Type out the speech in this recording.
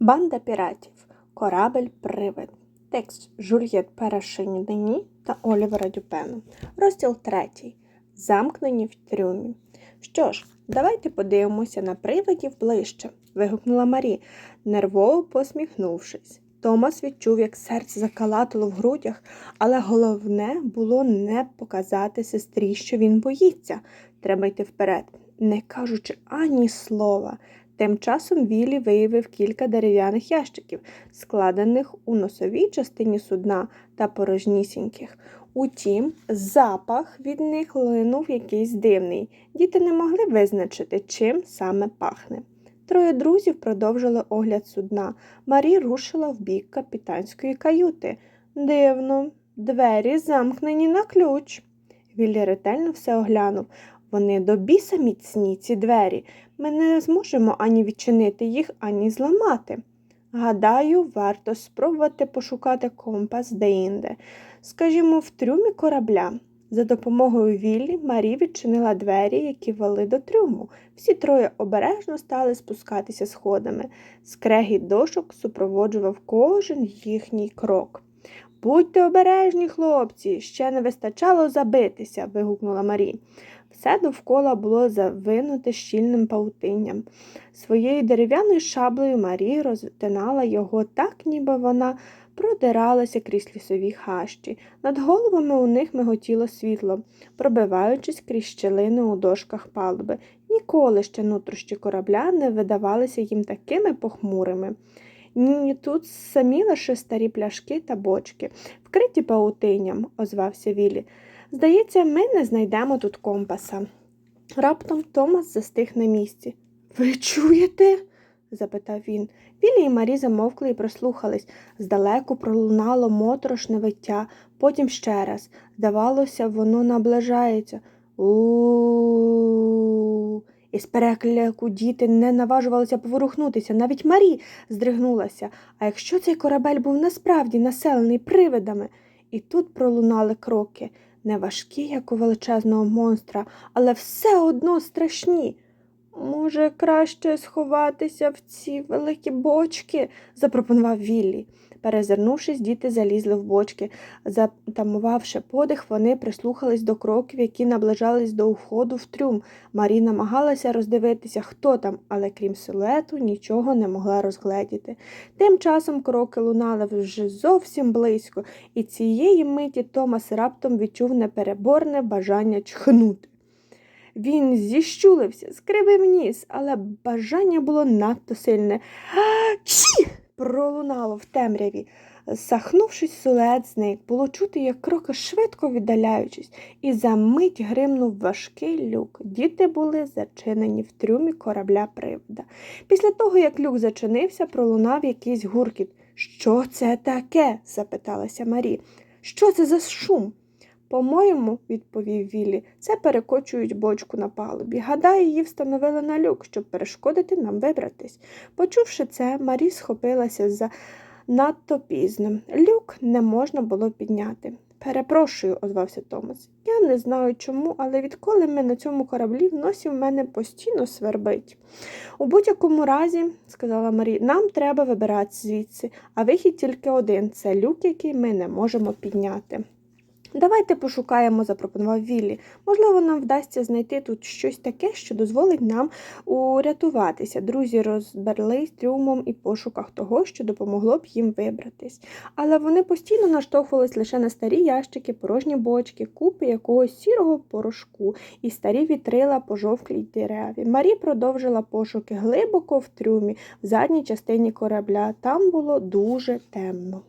Банда піратів. Корабель Привид. Текст Жульєт Перашиніні та Олівера Дюпена. Розділ третій. Замкнені в трюмі. Що ж, давайте подивимося на привидів ближче. вигукнула Марі, нервово посміхнувшись. Томас відчув, як серце закалатило в грудях, але головне було не показати сестрі, що він боїться. Треба йти вперед, не кажучи ані слова. Тим часом Віллі виявив кілька дерев'яних ящиків, складених у носовій частині судна та порожнісіньких. Утім, запах від них линув якийсь дивний. Діти не могли визначити, чим саме пахне. Троє друзів продовжили огляд судна. Марі рушила в бік капітанської каюти. Дивно, двері замкнені на ключ. Віллі ретельно все оглянув. Вони до біса міцні, ці двері. Ми не зможемо ані відчинити їх, ані зламати. Гадаю, варто спробувати пошукати компас деінде. Скажімо, в трюмі корабля. За допомогою Віллі Марі відчинила двері, які вели до трюму. Всі троє обережно стали спускатися сходами. Скрегіт дошок супроводжував кожен їхній крок. Будьте обережні, хлопці, ще не вистачало забитися, вигукнула Марі. Все довкола було завинуте щільним паутинням. Своєю дерев'яною шаблею Марі розтинала його так, ніби вона продиралася крізь лісові хащі. Над головами у них миготіло світло, пробиваючись крізь щелини у дошках палуби. Ніколи ще нутрощі корабля не видавалися їм такими похмурими. Ні, тут самі лише старі пляшки та бочки, вкриті паутинням, озвався Віллі. Здається, ми не знайдемо тут компаса. Раптом Томас застиг на місці. Ви чуєте? запитав він. Віллі і Марі замовкли і прослухались. Здалеку пролунало моторошне виття, потім ще раз. Здавалося, воно наближається. У. Із перекляку діти не наважувалися поворухнутися, навіть Марі здригнулася. А якщо цей корабель був насправді населений привидами? І тут пролунали кроки, не важкі, як у величезного монстра, але все одно страшні. Може, краще сховатися в ці великі бочки, запропонував Віллі. Перезирнувшись, діти залізли в бочки. Затамувавши подих, вони прислухались до кроків, які наближались до входу в трюм. Марі намагалася роздивитися, хто там, але крім силуету, нічого не могла розгледіти. Тим часом кроки лунали вже зовсім близько, і цієї миті Томас раптом відчув непереборне бажання чхнути. Він зіщулився, скривив ніс, але бажання було надто сильне. Чі! Пролунало в темряві. Сахнувшись, силует зник, було чути, як кроки швидко віддаляючись, і за мить гримнув важкий люк. Діти були зачинені в трюмі корабля привода. Після того, як люк зачинився, пролунав якийсь гуркіт. Що це таке? запиталася Марі. Що це за шум? По-моєму, відповів Віллі, це перекочують бочку на палубі. Гадаю, її встановили на люк, щоб перешкодити нам вибратись. Почувши це, Марі схопилася за надто пізно. Люк не можна було підняти. Перепрошую, озвався Томас. Я не знаю чому, але відколи ми на цьому кораблі в носі в мене постійно свербить. У будь-якому разі, сказала Марі, нам треба вибирати звідси, а вихід тільки один це люк, який ми не можемо підняти. Давайте пошукаємо, запропонував Віллі. Можливо, нам вдасться знайти тут щось таке, що дозволить нам урятуватися. Друзі розберлись трюмом і пошуках того, що допомогло б їм вибратись. Але вони постійно наштовхувались лише на старі ящики, порожні бочки, купи якогось сірого порошку і старі вітрила пожовклій дереві. Марі продовжила пошуки глибоко в трюмі, в задній частині корабля. Там було дуже темно.